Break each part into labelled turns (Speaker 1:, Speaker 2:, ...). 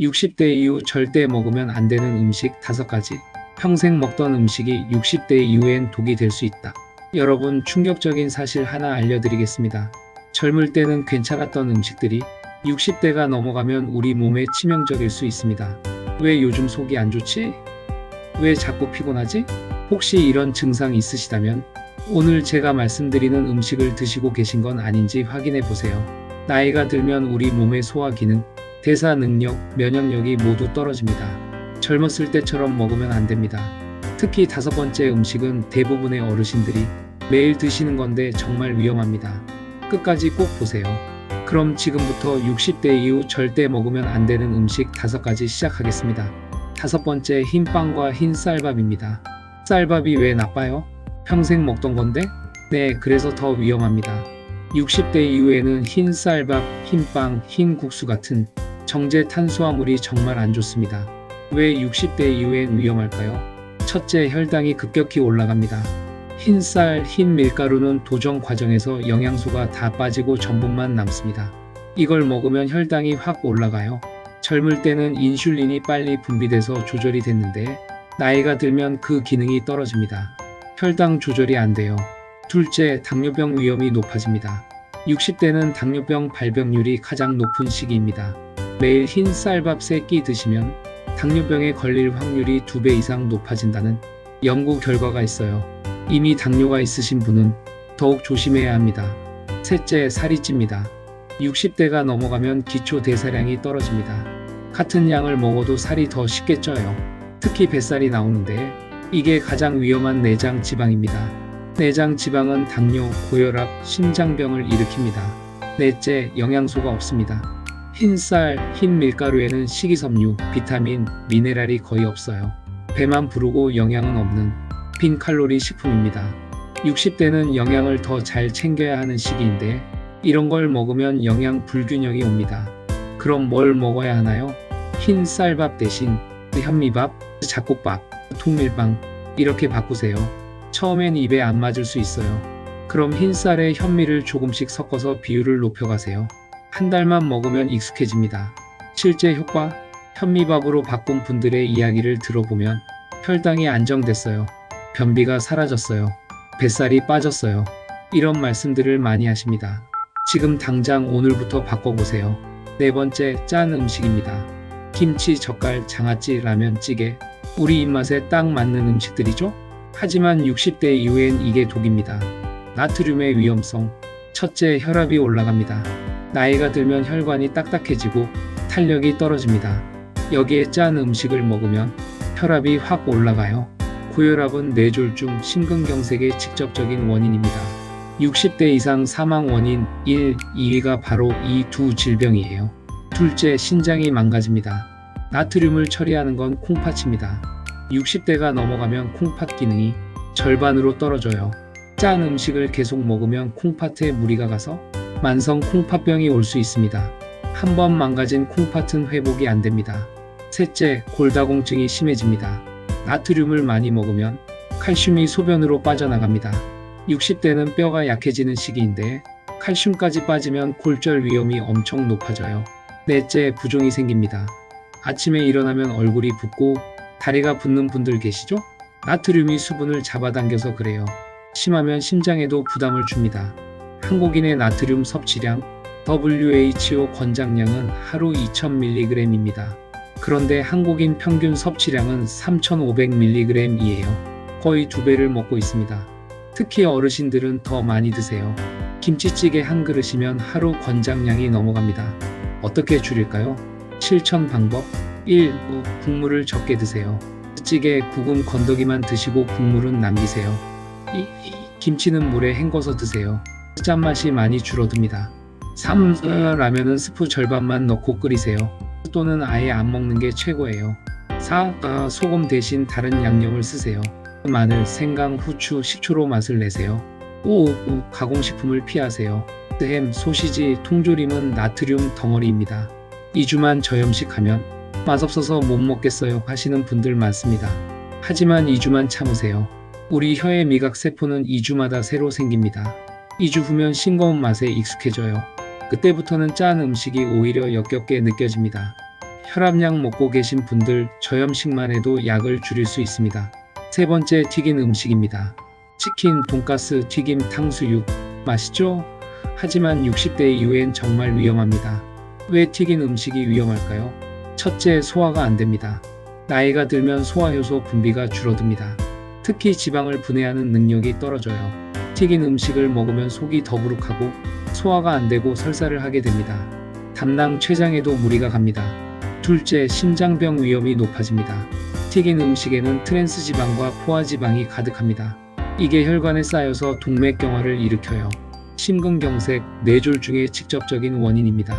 Speaker 1: 60대 이후 절대 먹으면 안 되는 음식 5가지. 평생 먹던 음식이 60대 이후엔 독이 될 수 있다. 여러분 충격적인 사실 하나 알려드리겠습니다. 젊을 때는 괜찮았던 음식들이 60대가 넘어가면 우리 몸에 치명적일 수 있습니다. 왜 요즘 속이 안 좋지? 왜 자꾸 피곤하지? 혹시 이런 증상 있으시다면 오늘 제가 말씀드리는 음식을 드시고 계신 건 아닌지 확인해 보세요. 나이가 들면 우리 몸의 소화 기능, 대사 능력, 면역력이 모두 떨어집니다. 젊었을 때처럼 먹으면 안 됩니다. 특히 다섯 번째 음식은 대부분의 어르신들이 매일 드시는 건데 정말 위험합니다. 끝까지 꼭 보세요. 그럼 지금부터 60대 이후 절대 먹으면 안 되는 음식 다섯 가지 시작하겠습니다. 다섯 번째 흰 빵과 흰 쌀밥입니다. 쌀밥이 왜 나빠요? 평생 먹던 건데? 네, 그래서 더 위험합니다. 60대 이후에는 흰 쌀밥, 흰 빵, 흰 국수 같은 정제 탄수화물이 정말 안 좋습니다. 왜 60대 이후엔 위험할까요? 첫째, 혈당이 급격히 올라갑니다. 흰 쌀, 흰 밀가루는 도정 과정에서 영양소가 다 빠지고 전분만 남습니다. 이걸 먹으면 혈당이 확 올라가요. 젊을 때는 인슐린이 빨리 분비돼서 조절이 됐는데 나이가 들면 그 기능이 떨어집니다. 혈당 조절이 안 돼요. 둘째, 당뇨병 위험이 높아집니다. 60대는 당뇨병 발병률이 가장 높은 시기입니다. 매일 흰 쌀밥 3끼 드시면 당뇨병에 걸릴 확률이 2배 이상 높아진다는 연구 결과가 있어요. 이미 당뇨가 있으신 분은 더욱 조심해야 합니다. 셋째, 살이 찝니다. 60대가 넘어가면 기초 대사량이 떨어집니다. 같은 양을 먹어도 살이 더 쉽게 쪄요. 특히 뱃살이 나오는데 이게 가장 위험한 내장 지방입니다. 내장 지방은 당뇨, 고혈압, 심장병을 일으킵니다. 넷째, 영양소가 없습니다. 흰쌀, 흰 밀가루에는 식이섬유, 비타민, 미네랄이 거의 없어요. 배만 부르고 영양은 없는 빈 칼로리 식품입니다. 60대는 영양을 더 잘 챙겨야 하는 시기인데 이런 걸 먹으면 영양 불균형이 옵니다. 그럼 뭘 먹어야 하나요? 흰 쌀밥 대신 현미밥, 잡곡밥, 통밀빵 이렇게 바꾸세요. 처음엔 입에 안 맞을 수 있어요. 그럼 흰 쌀에 현미를 조금씩 섞어서 비율을 높여가세요. 한 달만 먹으면 익숙해집니다. 실제 효과? 현미밥으로 바꾼 분들의 이야기를 들어보면 혈당이 안정됐어요. 변비가 사라졌어요. 뱃살이 빠졌어요. 이런 말씀들을 많이 하십니다. 지금 당장 오늘부터 바꿔보세요. 네 번째, 짠 음식입니다. 김치, 젓갈, 장아찌, 라면, 찌개. 우리 입맛에 딱 맞는 음식들이죠? 하지만 60대 이후엔 이게 독입니다. 나트륨의 위험성. 첫째, 혈압이 올라갑니다. 나이가 들면 혈관이 딱딱해지고 탄력이 떨어집니다. 여기에 짠 음식을 먹으면 혈압이 확 올라가요. 고혈압은 뇌졸중, 심근경색의 직접적인 원인입니다. 60대 이상 사망 원인 1, 2위가 바로 이 두 질병이에요. 둘째, 신장이 망가집니다. 나트륨을 처리하는 건 콩팥입니다. 60대가 넘어가면 콩팥 기능이 절반으로 떨어져요. 짠 음식을 계속 먹으면 콩팥에 무리가 가서 만성 콩팥병이 올 수 있습니다. 한 번 망가진 콩팥은 회복이 안 됩니다. 셋째, 골다공증이 심해집니다. 나트륨을 많이 먹으면 칼슘이 소변으로 빠져나갑니다. 60대는 뼈가 약해지는 시기인데 칼슘까지 빠지면 골절 위험이 엄청 높아져요. 넷째, 부종이 생깁니다. 아침에 일어나면 얼굴이 붓고 다리가 붓는 분들 계시죠? 나트륨이 수분을 잡아당겨서 그래요. 심하면 심장에도 부담을 줍니다. 한국인의 나트륨 섭취량 WHO 권장량은 하루 2000mg입니다. 그런데 한국인 평균 섭취량은 3500mg이에요. 거의 두 배를 먹고 있습니다. 특히 어르신들은 더 많이 드세요. 김치찌개 한 그릇이면 하루 권장량이 넘어갑니다. 어떻게 줄일까요? 실천 방법 1. 국물을 적게 드세요. 찌개, 국은 건더기만 드시고 국물은 남기세요. 2. 김치는 물에 헹궈서 드세요. 짠맛이 많이 줄어듭니다. 3. 라면은 스프 절반만 넣고 끓이세요. 또는 아예 안 먹는 게 최고예요. 4. 소금 대신 다른 양념을 쓰세요. 마늘, 생강, 후추, 식초로 맛을 내세요. 5. 가공식품을 피하세요. 햄, 소시지, 통조림은 나트륨 덩어리입니다. 2주만 저염식하면 맛없어서 못 먹겠어요 하시는 분들 많습니다. 하지만 2주만 참으세요. 우리 혀의 미각 세포는 2주마다 새로 생깁니다. 2주 후면 싱거운 맛에 익숙해져요. 그때부터는 짠 음식이 오히려 역겹게 느껴집니다. 혈압약 먹고 계신 분들 저염식만 해도 약을 줄일 수 있습니다. 세 번째 튀긴 음식입니다. 치킨, 돈가스, 튀김, 탕수육. 맛있죠? 하지만 60대 이후엔 정말 위험합니다. 왜 튀긴 음식이 위험할까요? 첫째, 소화가 안 됩니다. 나이가 들면 소화효소 분비가 줄어듭니다. 특히 지방을 분해하는 능력이 떨어져요. 튀긴 음식을 먹으면 속이 더부룩하고 소화가 안 되고 설사를 하게 됩니다. 담낭 췌장에도 무리가 갑니다. 둘째, 심장병 위험이 높아집니다. 튀긴 음식에는 트랜스 지방과 포화 지방이 가득합니다. 이게 혈관에 쌓여서 동맥경화를 일으켜요. 심근경색, 뇌졸중의 직접적인 원인입니다.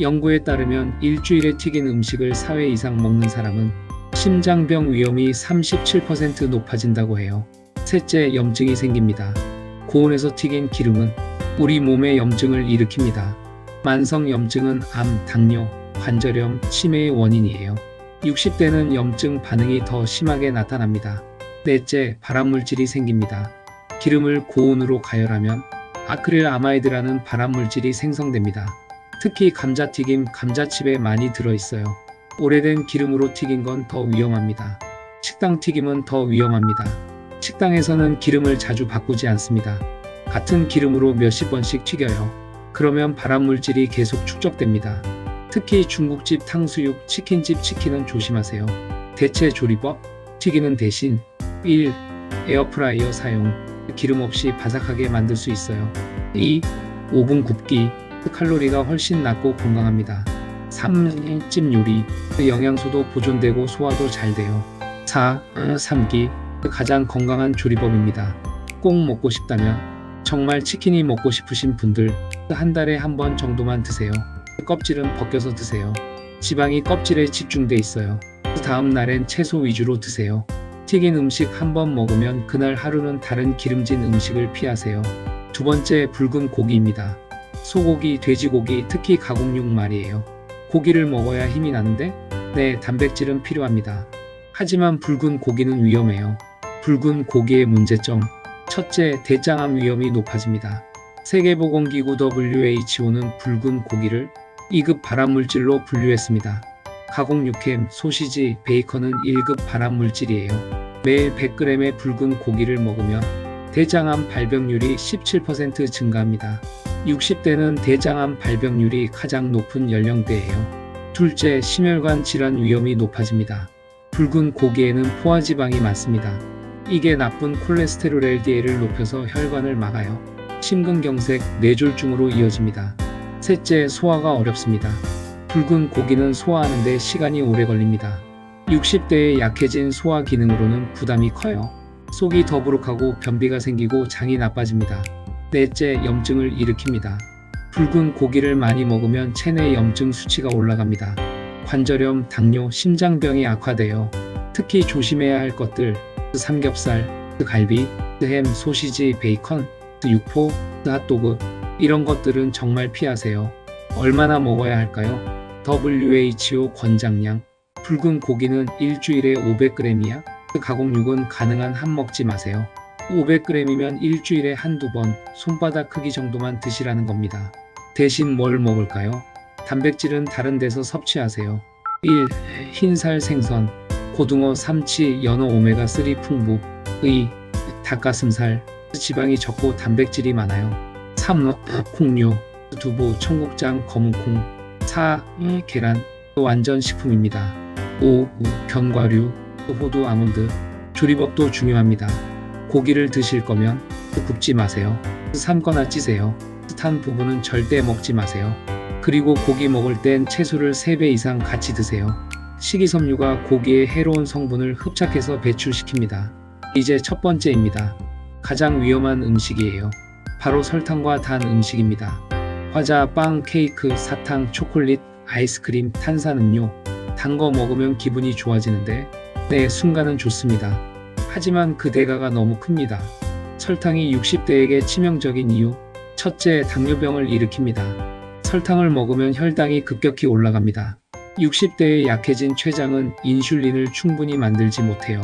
Speaker 1: 연구에 따르면 일주일에 튀긴 음식을 4회 이상 먹는 사람은 심장병 위험이 37% 높아진다고 해요. 셋째, 염증이 생깁니다. 고온에서 튀긴 기름은 우리 몸에 염증을 일으킵니다. 만성 염증은 암, 당뇨, 관절염, 치매의 원인이에요. 60대는 염증 반응이 더 심하게 나타납니다. 넷째, 발암물질이 생깁니다. 기름을 고온으로 가열하면 아크릴 아마이드라는 발암물질이 생성됩니다. 특히 감자튀김, 감자칩에 많이 들어있어요. 오래된 기름으로 튀긴 건 더 위험합니다. 식당 튀김은 더 위험합니다. 식당에서는 기름을 자주 바꾸지 않습니다. 같은 기름으로 몇십 번씩 튀겨요. 그러면 발암물질이 계속 축적됩니다. 특히 중국집 탕수육, 치킨집 치킨은 조심하세요. 대체 조리법? 튀기는 대신 1. 에어프라이어 사용. 기름 없이 바삭하게 만들 수 있어요. 2. 오븐 굽기. 칼로리가 훨씬 낮고 건강합니다. 3. 찜 요리. 영양소도 보존되고 소화도 잘 돼요. 4. 삼기. 가장 건강한 조리법입니다. 꼭 먹고 싶다면 정말 치킨이 먹고 싶으신 분들 한 달에 한 번 정도만 드세요. 껍질은 벗겨서 드세요. 지방이 껍질에 집중돼 있어요. 다음 날엔 채소 위주로 드세요. 튀긴 음식 한 번 먹으면 그날 하루는 다른 기름진 음식을 피하세요. 두 번째 붉은 고기입니다. 소고기, 돼지고기, 특히 가공육 말이에요. 고기를 먹어야 힘이 나는데 네, 단백질은 필요합니다. 하지만 붉은 고기는 위험해요. 붉은 고기의 문제점. 첫째, 대장암 위험이 높아집니다. 세계보건기구 WHO는 붉은 고기를 2급 발암물질로 분류했습니다. 가공 육햄, 소시지, 베이컨은 1급 발암물질이에요. 매일 100g의 붉은 고기를 먹으면 대장암 발병률이 17% 증가합니다. 60대는 대장암 발병률이 가장 높은 연령대예요. 둘째, 심혈관 질환 위험이 높아집니다. 붉은 고기에는 포화지방이 많습니다. 이게 나쁜 콜레스테롤 LDL을 높여서 혈관을 막아요. 심근경색, 뇌졸중으로 이어집니다. 셋째, 소화가 어렵습니다. 붉은 고기는 소화하는데 시간이 오래 걸립니다. 60대에 약해진 소화 기능으로는 부담이 커요. 속이 더부룩하고 변비가 생기고 장이 나빠집니다. 넷째, 염증을 일으킵니다. 붉은 고기를 많이 먹으면 체내 염증 수치가 올라갑니다. 관절염, 당뇨, 심장병이 악화돼요. 특히 조심해야 할 것들, 삼겹살, 갈비, 햄, 소시지, 베이컨, 육포, 핫도그 이런 것들은 정말 피하세요. 얼마나 먹어야 할까요? WHO 권장량 붉은 고기는 일주일에 500g이야. 가공육은 가능한 한 먹지 마세요. 500g이면 일주일에 한두 번 손바닥 크기 정도만 드시라는 겁니다. 대신 뭘 먹을까요? 단백질은 다른 데서 섭취하세요. 1. 흰살 생선, 고등어, 삼치, 연어 오메가3 풍부, 의, 닭가슴살, 지방이 적고 단백질이 많아요. 3. 콩류, 두부, 청국장, 검은콩, 4. 계란, 완전 식품입니다. 5. 견과류, 호두, 아몬드, 조리법도 중요합니다. 고기를 드실 거면 굽지 마세요. 삶거나 찌세요. 탄 부분은 절대 먹지 마세요. 그리고 고기 먹을 땐 채소를 3배 이상 같이 드세요. 식이섬유가 고기의 해로운 성분을 흡착해서 배출시킵니다. 이제 첫 번째입니다. 가장 위험한 음식이에요. 바로 설탕과 단 음식입니다. 과자, 빵, 케이크, 사탕, 초콜릿, 아이스크림, 탄산음료. 단 거 먹으면 기분이 좋아지는데, 네, 순간은 좋습니다. 하지만 그 대가가 너무 큽니다. 설탕이 60대에게 치명적인 이유. 첫째, 당뇨병을 일으킵니다. 설탕을 먹으면 혈당이 급격히 올라갑니다. 60대에 약해진 췌장은 인슐린을 충분히 만들지 못해요.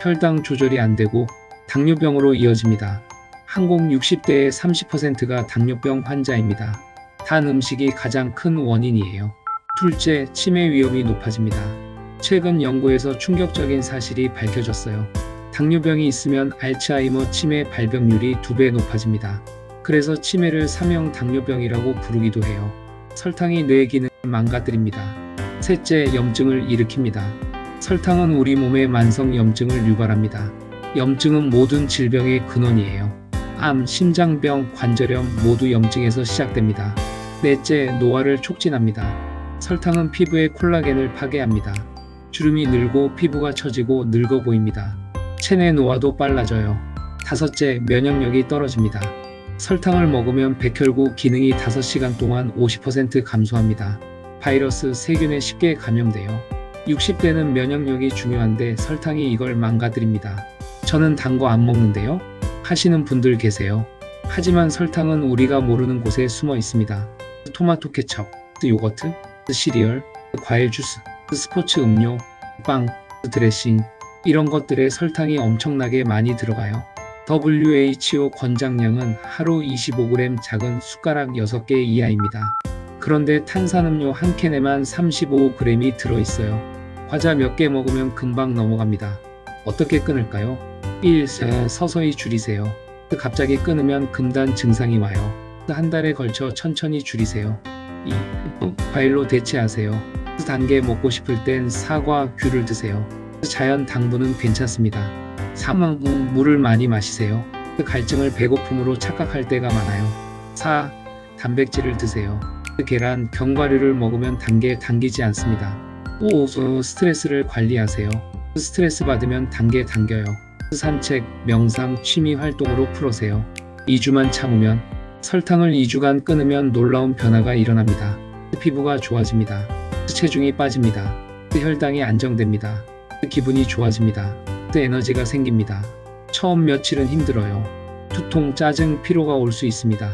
Speaker 1: 혈당 조절이 안 되고 당뇨병으로 이어집니다. 한국 60대의 30%가 당뇨병 환자입니다. 단 음식이 가장 큰 원인이에요. 둘째, 치매 위험이 높아집니다. 최근 연구에서 충격적인 사실이 밝혀졌어요. 당뇨병이 있으면 알츠하이머 치매 발병률이 2배 높아집니다. 그래서 치매를 삼형 당뇨병이라고 부르기도 해요. 설탕이 뇌 기능을 망가뜨립니다. 셋째, 염증을 일으킵니다. 설탕은 우리 몸의 만성 염증을 유발합니다. 염증은 모든 질병의 근원이에요. 암, 심장병, 관절염 모두 염증에서 시작됩니다. 넷째, 노화를 촉진합니다. 설탕은 피부의 콜라겐을 파괴합니다. 주름이 늘고 피부가 처지고 늙어 보입니다. 체내 노화도 빨라져요. 다섯째, 면역력이 떨어집니다. 설탕을 먹으면 백혈구 기능이 5시간 동안 50% 감소합니다. 바이러스, 세균에 쉽게 감염돼요. 60대는 면역력이 중요한데 설탕이 이걸 망가뜨립니다. 저는 단 거 안 먹는데요? 하시는 분들 계세요. 하지만 설탕은 우리가 모르는 곳에 숨어 있습니다. 토마토 케첩, 요거트, 시리얼, 과일 주스, 스포츠 음료, 빵, 드레싱 이런 것들에 설탕이 엄청나게 많이 들어가요. WHO 권장량은 하루 25g 작은 숟가락 6개 이하입니다. 그런데 탄산음료 한 캔에만 35g이 들어있어요. 과자 몇 개 먹으면 금방 넘어갑니다. 어떻게 끊을까요? 1. 서서히 줄이세요. 갑자기 끊으면 금단 증상이 와요. 한 달에 걸쳐 천천히 줄이세요. 2. 과일로 대체하세요. 단계 먹고 싶을 땐 사과, 귤을 드세요. 자연 당분은 괜찮습니다. 3. 물을 많이 마시세요. 갈증을 배고픔으로 착각할 때가 많아요. 4. 단백질을 드세요. 계란, 견과류를 먹으면 단계 당기지 않습니다. 5. 스트레스를 관리하세요. 스트레스 받으면 단계 당겨요. 산책, 명상, 취미 활동으로 풀으세요. 2주만 참으면 설탕을 2주간 끊으면 놀라운 변화가 일어납니다. 피부가 좋아집니다. 체중이 빠집니다. 혈당이 안정됩니다. 기분이 좋아집니다. 에너지가 생깁니다. 처음 며칠은 힘들어요. 두통, 짜증, 피로가 올 수 있습니다.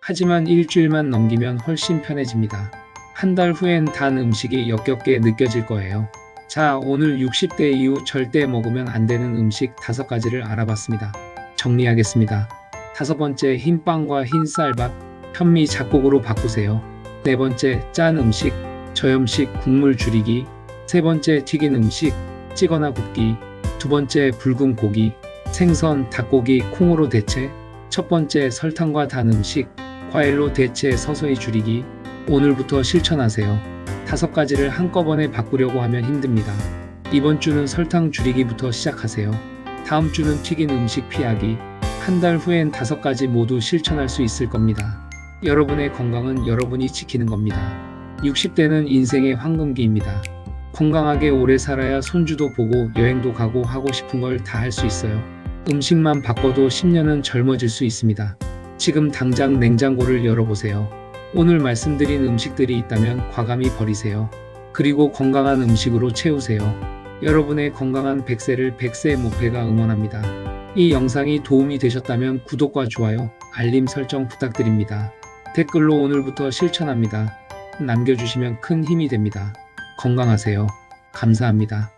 Speaker 1: 하지만 일주일만 넘기면 훨씬 편해집니다. 한 달 후엔 단 음식이 역겹게 느껴질 거예요. 자, 오늘 60대 이후 절대 먹으면 안 되는 음식 다섯 가지를 알아봤습니다. 정리하겠습니다. 다섯 번째, 흰빵과 흰쌀밥, 현미 잡곡으로 바꾸세요. 네 번째, 짠 음식, 저염식 국물 줄이기. 세 번째, 튀긴 음식, 찌거나 굽기. 두 번째, 붉은 고기, 생선, 닭고기, 콩으로 대체. 첫 번째, 설탕과 단 음식, 과일로 대체 서서히 줄이기. 오늘부터 실천하세요. 다섯 가지를 한꺼번에 바꾸려고 하면 힘듭니다. 이번 주는 설탕 줄이기부터 시작하세요. 다음 주는 튀긴 음식 피하기. 한 달 후엔 다섯 가지 모두 실천할 수 있을 겁니다. 여러분의 건강은 여러분이 지키는 겁니다. 60대는 인생의 황금기입니다. 건강하게 오래 살아야 손주도 보고 여행도 가고 하고 싶은 걸 다 할 수 있어요. 음식만 바꿔도 10년은 젊어질 수 있습니다. 지금 당장 냉장고를 열어보세요. 오늘 말씀드린 음식들이 있다면 과감히 버리세요. 그리고 건강한 음식으로 채우세요. 여러분의 건강한 100세를 100세 목회가 응원합니다. 이 영상이 도움이 되셨다면 구독과 좋아요, 알림 설정 부탁드립니다. 댓글로 오늘부터 실천합니다. 남겨주시면 큰 힘이 됩니다. 건강하세요. 감사합니다.